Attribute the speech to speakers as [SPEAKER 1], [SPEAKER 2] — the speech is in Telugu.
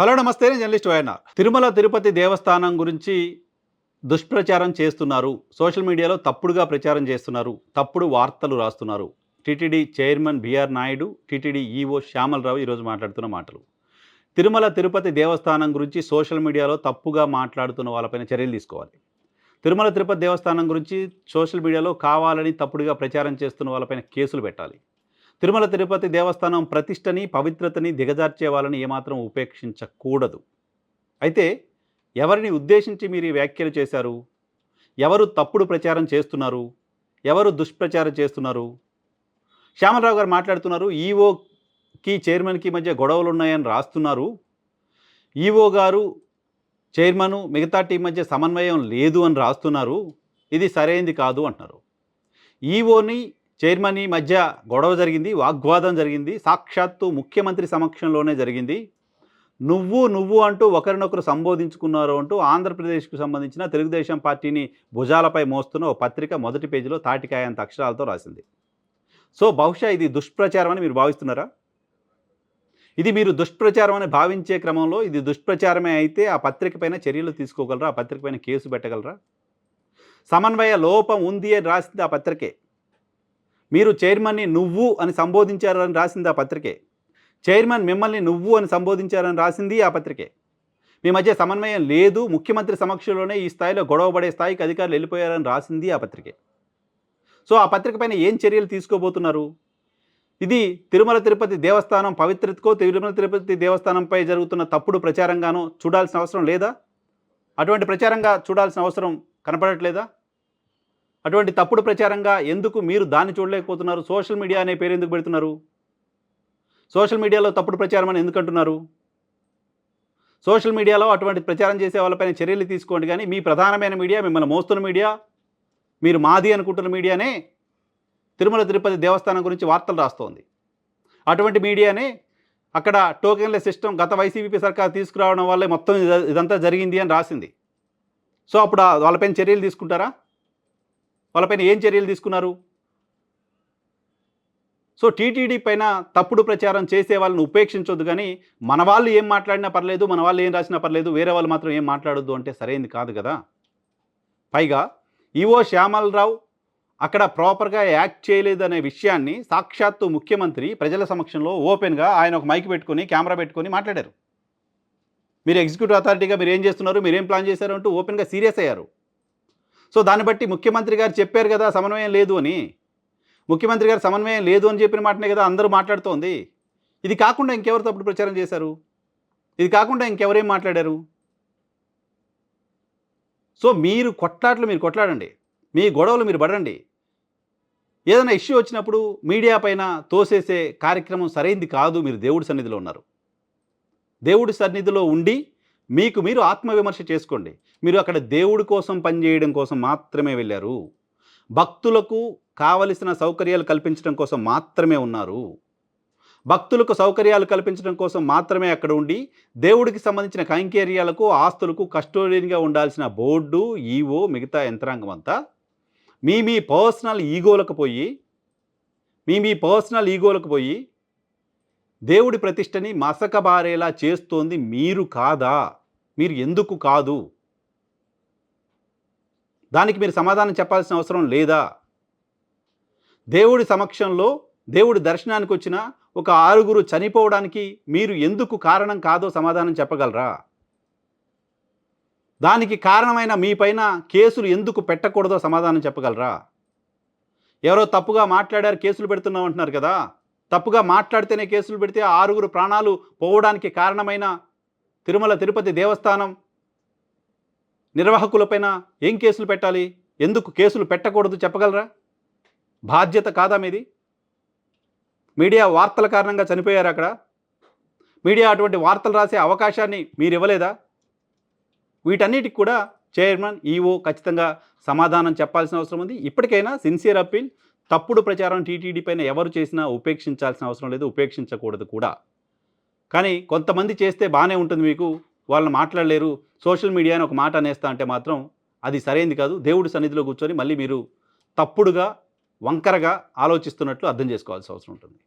[SPEAKER 1] హలో నమస్తే నేను జర్నలిస్ట్ వైఎన్ఆర్ తిరుమల తిరుపతి దేవస్థానం గురించి దుష్ప్రచారం చేస్తున్నారు. సోషల్ మీడియాలో తప్పుడుగా ప్రచారం చేస్తున్నారు. తప్పుడు వార్తలు రాస్తున్నారు. TTD chairman BR Naidu TTD EO Shyamala Rao ఈరోజు మాట్లాడుతున్న మాటలు. తిరుమల తిరుపతి దేవస్థానం గురించి సోషల్ మీడియాలో తప్పుగా మాట్లాడుతున్న వాళ్ళపైన చర్యలు తీసుకోవాలి. తిరుమల తిరుపతి దేవస్థానం గురించి సోషల్ మీడియాలో కావాలని తప్పుడుగా ప్రచారం చేస్తున్న వాళ్ళపైన కేసులు పెట్టాలి. తిరుమల తిరుపతి దేవస్థానం ప్రతిష్టని పవిత్రతని దిగజార్చే వాళ్ళని ఏమాత్రం ఉపేక్షించకూడదు. అయితే ఎవరిని ఉద్దేశించి మీరు ఈ వ్యాఖ్యలు చేశారు? ఎవరు తప్పుడు ప్రచారం చేస్తున్నారు? ఎవరు దుష్ప్రచారం చేస్తున్నారు? శ్యామలరావు గారు మాట్లాడుతున్నారు ఈఓకి చైర్మన్కి మధ్య గొడవలు ఉన్నాయని రాస్తున్నారు. ఈఓ గారు చైర్మను మిగతా టీం మధ్య సమన్వయం లేదు అని రాస్తున్నారు. ఇది సరైనది కాదు అంటున్నారు. ఈఓని చైర్మన్ మధ్య గొడవ జరిగింది వాగ్వాదం జరిగింది సాక్షాత్తు ముఖ్యమంత్రి సమక్షంలోనే జరిగింది. నువ్వు నువ్వు అంటూ ఒకరినొకరు సంబోధించుకున్నారు అంటూ ఆంధ్రప్రదేశ్కు సంబంధించిన తెలుగుదేశం పార్టీని భుజాలపై మోస్తున్న ఓ పత్రిక మొదటి పేజీలో తాటికాయంత అక్షరాలతో రాసింది. సో బహుశా ఇది దుష్ప్రచారం అని మీరు భావిస్తున్నారా? ఇది మీరు దుష్ప్రచారం అని భావించే క్రమంలో ఇది దుష్ప్రచారమే అయితే ఆ పత్రిక పైన చర్యలు తీసుకోగలరా? ఆ పత్రిక పైన కేసు పెట్టగలరా? సమన్వయ లోపం ఉంది అని రాసింది ఆ పత్రికే. మీరు చైర్మన్ని నువ్వు అని సంబోధించారని రాసింది ఆ పత్రికే. చైర్మన్ మిమ్మల్ని నువ్వు అని సంబోధించారని రాసింది ఆ పత్రికే. మీ మధ్య సమన్వయం లేదు ముఖ్యమంత్రి సమక్షంలోనే ఈ స్థాయిలో గొడవపడే స్థాయికి అధికారులు వెళ్ళిపోయారని రాసింది ఆ పత్రికే. సో ఆ పత్రిక పైన ఏం చర్యలు తీసుకోబోతున్నారు? ఇది తిరుమల తిరుపతి దేవస్థానం పవిత్రతకో తిరుమల తిరుపతి దేవస్థానంపై జరుగుతున్న తప్పుడు ప్రచారంగానో చూడాల్సిన అవసరం లేదా? అటువంటి ప్రచారంగా చూడాల్సిన అవసరం కనపడట్లేదా? అటువంటి తప్పుడు ప్రచారంగా ఎందుకు మీరు దాన్ని చూడలేకపోతున్నారు? సోషల్ మీడియా అనే పేరు ఎందుకు పెడుతున్నారు? సోషల్ మీడియాలో తప్పుడు ప్రచారం అని ఎందుకు అంటున్నారు? సోషల్ మీడియాలో అటువంటి ప్రచారం చేసే వాళ్ళపైన చర్యలు తీసుకోండి కానీ మీ ప్రధానమైన మీడియా మిమ్మల్ని మోస్తున్న మీడియా మీరు మాది అనుకుంటున్న మీడియానే తిరుమల తిరుపతి దేవస్థానం గురించి వార్తలు రాస్తోంది. అటువంటి మీడియానే అక్కడ టోకెన్ల సిస్టమ్ గత వైసీపీ సర్కార్ తీసుకురావడం వల్లే మొత్తం ఇదంతా జరిగింది అని రాసింది. సో అప్పుడు వాళ్ళపైన చర్యలు తీసుకుంటారా? వాళ్ళపైన ఏం చర్యలు తీసుకున్నారు? సో టీటీడీ పైన తప్పుడు ప్రచారం చేసే వాళ్ళని ఉపేక్షించొద్దు కానీ మన వాళ్ళు ఏం మాట్లాడినా పర్లేదు మన వాళ్ళు ఏం రాసినా పర్లేదు వేరే వాళ్ళు మాత్రం ఏం మాట్లాడొద్దు అంటే సరైంది కాదు కదా. పైగా ఈవో శ్యామలరావు అక్కడ ప్రాపర్గా యాక్ట్ చేయలేదనే విషయాన్ని సాక్షాత్తు ముఖ్యమంత్రి ప్రజల సమక్షంలో ఓపెన్గా ఆయన ఒక మైక్ పెట్టుకొని కెమెరా పెట్టుకొని మాట్లాడారు. మీరు ఎగ్జిక్యూటివ్ అథారిటీగా మీరు ఏం చేస్తున్నారు మీరేం ప్లాన్ చేశారు అంటూ ఓపెన్గా సీరియస్ అయ్యారు. సో దాన్ని బట్టి ముఖ్యమంత్రి గారు చెప్పారు కదా సమన్వయం లేదు అని. ముఖ్యమంత్రి గారు సమన్వయం లేదు అని చెప్పిన మాటనే కదా అందరూ మాట్లాడుతోంది. ఇది కాకుండా ఇంకెవరు తప్పుడు ప్రచారం చేశారు? ఇది కాకుండా ఇంకెవరేం మాట్లాడారు? సో మీరు కొట్లాట్లు మీరు కొట్లాడండి. మీ గొడవలు మీరు పడండి ఏదైనా ఇష్యూ వచ్చినప్పుడు మీడియా పైన తోసేసే కార్యక్రమం సరైంది కాదు మీరు దేవుడి సన్నిధిలో ఉన్నారు. దేవుడి సన్నిధిలో ఉండి మీకు మీరు ఆత్మవిమర్శ చేసుకోండి. మీరు అక్కడ దేవుడి కోసం పనిచేయడం కోసం మాత్రమే వెళ్ళారు. భక్తులకు కావలసిన సౌకర్యాలు కల్పించడం కోసం మాత్రమే ఉన్నారు. భక్తులకు సౌకర్యాలు కల్పించడం కోసం మాత్రమే అక్కడ ఉండి దేవుడికి సంబంధించిన కైంకర్యాలకు ఆస్తులకు కస్టోడియన్గా ఉండాల్సిన బోర్డు ఈవో మిగతా యంత్రాంగం అంతా మీ మీ పర్సనల్ ఈగోలకు పోయి మీ మీ పర్సనల్ ఈగోలకు పోయి దేవుడి ప్రతిష్టని మసకబారేలా చేస్తోంది మీరు కాదా? మీరు ఎందుకు కాదు? దానికి మీరు సమాధానం చెప్పాల్సిన అవసరం లేదా? దేవుడి సమక్షంలో దేవుడి దర్శనానికి వచ్చిన ఒక ఆరుగురు చనిపోవడానికి మీరు ఎందుకు కారణం కాదో సమాధానం చెప్పగలరా? దానికి కారణమైన మీ పైన కేసులు ఎందుకు పెట్టకూడదో సమాధానం చెప్పగలరా? ఎవరో తప్పుగా మాట్లాడారు కేసులు పెడుతున్నాం అంటున్నారు కదా. తప్పుగా మాట్లాడితేనే కేసులు పెడితే ఆరుగురు ప్రాణాలు పోవడానికి కారణమైన తిరుమల తిరుపతి దేవస్థానం నిర్వాహకులపైన ఏం కేసులు పెట్టాలి? ఎందుకు కేసులు పెట్టకూడదు చెప్పగలరా? బాధ్యత కాదా మీది? మీడియా వార్తల కారణంగా చనిపోయారు అక్కడ. మీడియా అటువంటి వార్తలు రాసే అవకాశాన్ని మీరు ఇవ్వలేదా వీటన్నిటికి కూడా చైర్మన్ ఈఓ ఖచ్చితంగా సమాధానం చెప్పాల్సిన అవసరం ఉంది. ఇప్పటికైనా సిన్సియర్ అప్పీల్ తప్పుడు ప్రచారం టీటీడీ పైన ఎవరు చేసినా ఉపేక్షించాల్సిన అవసరం లేదు ఉపేక్షించకూడదు కూడా. కానీ కొంతమంది చేస్తే బాగానే ఉంటుంది మీకు వాళ్ళని మాట్లాడలేరు సోషల్ మీడియా అని ఒక మాట అనేస్తా అంటే మాత్రం అది సరైంది కాదు. దేవుడి సన్నిధిలో కూర్చొని మళ్ళీ మీరు తప్పుడుగా వంకరగా ఆలోచిస్తున్నట్లు అర్థం చేసుకోవాల్సిన అవసరం ఉంటుంది.